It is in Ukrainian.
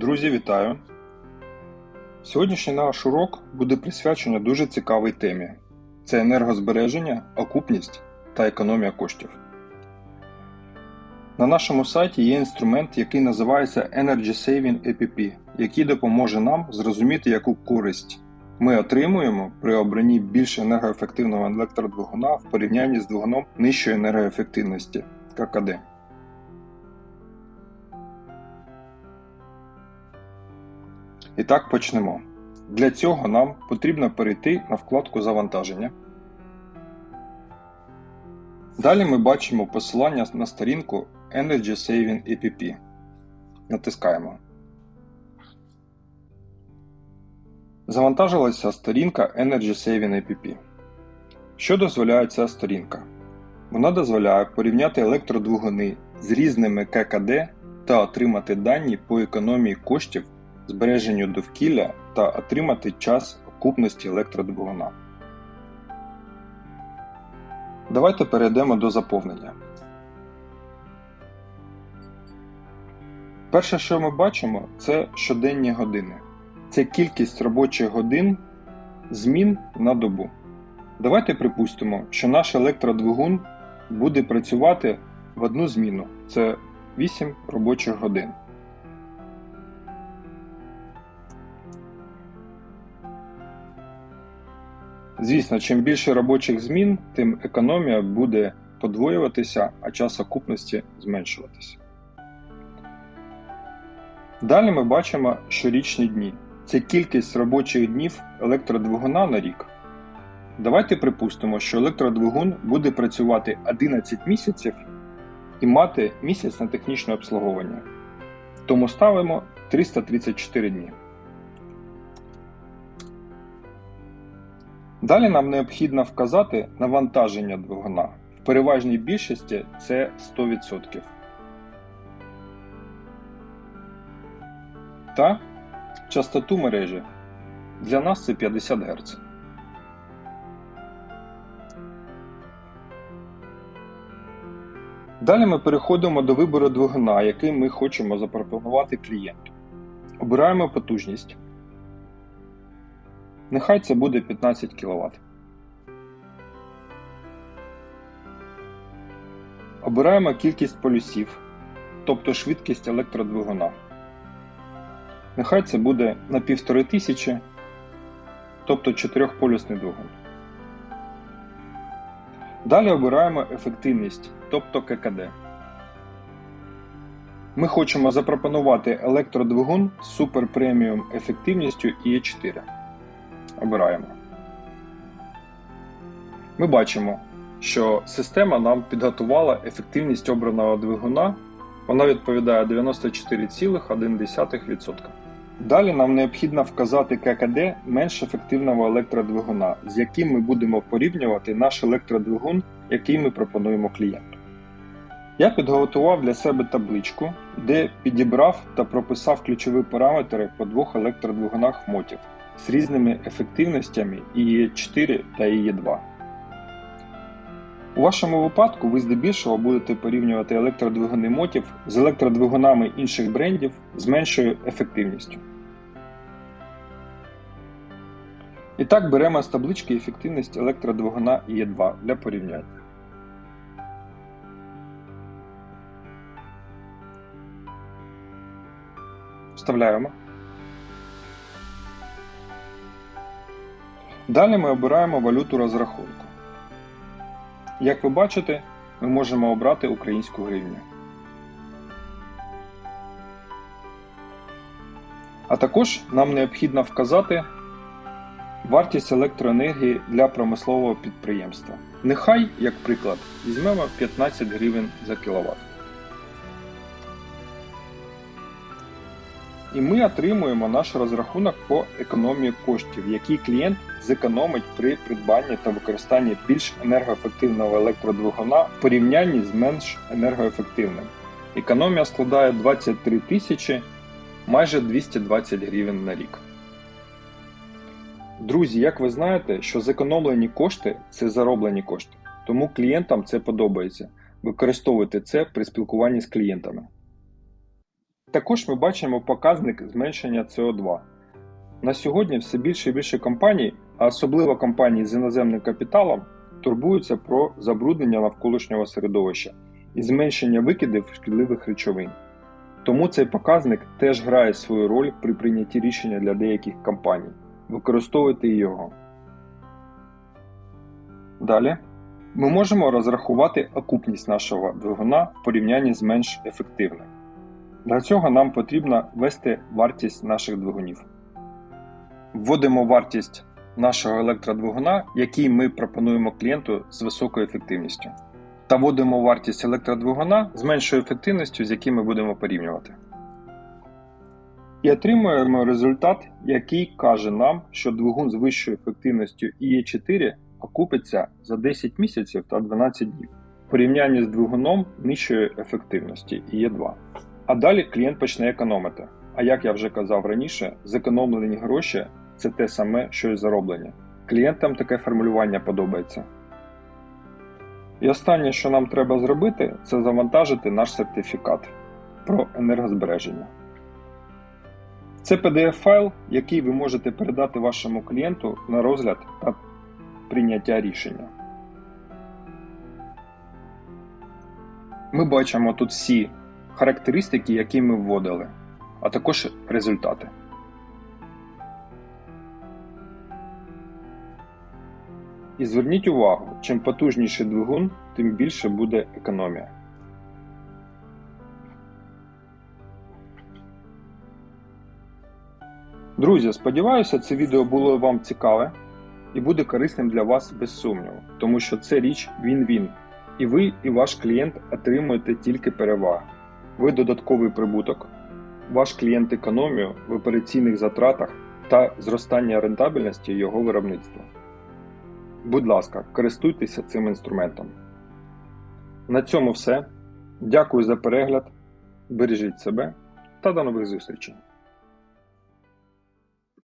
Друзі, вітаю! Сьогоднішній наш урок буде присвячений дуже цікавій темі: це енергозбереження, окупність та економія коштів. На нашому сайті є інструмент, який називається Energy Saving EPP, який допоможе нам зрозуміти, яку користь ми отримуємо при обранні більш енергоефективного електродвигуна в порівнянні з двигуном нижчої енергоефективності ККД. І так почнемо. Для цього нам потрібно перейти на вкладку Завантаження. Далі ми бачимо посилання на сторінку Energy Saving EPP. Натискаємо. Завантажилася сторінка Energy Saving EPP. Що дозволяє ця сторінка? Вона дозволяє порівняти електродвигуни з різними ККД та отримати дані по економії коштів збереженню довкілля та отримати час окупності електродвигуна. Давайте перейдемо до заповнення. Перше, що ми бачимо, це щоденні години. Це кількість робочих годин змін на добу. Давайте припустимо, що наш електродвигун буде працювати в одну зміну це 8 робочих годин. Звісно, чим більше робочих змін, тим економія буде подвоюватися, а час окупності зменшуватися. Далі ми бачимо щорічні дні. Це кількість робочих днів електродвигуна на рік. Давайте припустимо, що електродвигун буде працювати 11 місяців і мати місяць на технічне обслуговування. Тому ставимо 334 дні. Далі нам необхідно вказати навантаження двигуна. В переважній більшості це 100%. Та частоту мережі. Для нас це 50 Гц. Далі ми переходимо до вибору двигуна, який ми хочемо запропонувати клієнту. Обираємо потужність. Нехай це буде 15 кВт. Обираємо кількість полюсів, тобто швидкість електродвигуна. Нехай це буде на 1500, тобто 4-полюсний двигун. Далі обираємо ефективність, тобто ККД. Ми хочемо запропонувати електродвигун з суперпреміум ефективністю IE4 обираємо. Ми бачимо, що система нам підготувала ефективність обраного двигуна. Вона відповідає 94,1%. Далі нам необхідно вказати ККД менш ефективного електродвигуна, з яким ми будемо порівнювати наш електродвигун, який ми пропонуємо клієнту. Я підготував для себе табличку, де підібрав та прописав ключові параметри по двох електродвигунах мотів з різними ефективностями IE4 та IE2. У вашому випадку ви здебільшого будете порівнювати електродвигуни мотів з електродвигунами інших брендів з меншою ефективністю. І так беремо з таблички ефективність електродвигуна IE2 для порівняння. Вставляємо. Далі ми обираємо валюту розрахунку. Як ви бачите, ми можемо обрати українську гривню. А також нам необхідно вказати вартість електроенергії для промислового підприємства. Нехай, як приклад, візьмемо 15 гривень за кВт. І ми отримуємо наш розрахунок по економії коштів, який клієнт зекономить при придбанні та використанні більш енергоефективного електродвигуна в порівнянні з менш енергоефективним. Економія складає 23 тисячі майже 220 гривень на рік. Друзі, як ви знаєте, що зекономлені кошти це зароблені кошти, тому клієнтам це подобається. Використовуйте це при спілкуванні з клієнтами. Також ми бачимо показник зменшення СО2. На сьогодні все більше і більше компаній, а особливо компанії з іноземним капіталом, турбуються про забруднення навколишнього середовища і зменшення викидів шкідливих речовин. Тому цей показник теж грає свою роль при прийнятті рішення для деяких компаній. Використовуйте його. Далі ми можемо розрахувати окупність нашого двигуна в порівнянні з менш ефективним. Для цього нам потрібно ввести вартість наших двигунів. Вводимо вартість нашого електродвигуна, який ми пропонуємо клієнту з високою ефективністю. Та вводимо вартість електродвигуна з меншою ефективністю, з яким ми будемо порівнювати. І отримуємо результат, який каже нам, що двигун з вищою ефективністю IE4 окупиться за 10 місяців та 12 днів в порівнянні з двигуном нижчої ефективності IE2. А далі клієнт почне економити. А як я вже казав раніше, зекономлені гроші це те саме, що й зароблені. Клієнтам таке формулювання подобається. І останнє, що нам треба зробити, це завантажити наш сертифікат про енергозбереження. Це PDF-файл, який ви можете передати вашому клієнту на розгляд та прийняття рішення. Ми бачимо тут всі характеристики, які ми вводили, а також результати. І зверніть увагу, чим потужніший двигун, тим більше буде економія. Друзі, сподіваюся, це відео було вам цікаве і буде корисним для вас без сумніву, тому що це річ він-він. І ви, і ваш клієнт отримуєте тільки переваги. Ви додатковий прибуток, ваш клієнт економію в операційних затратах та зростання рентабельності його виробництва. Будь ласка, користуйтеся цим інструментом. На цьому все. Дякую за перегляд. Бережіть себе та до нових зустрічей!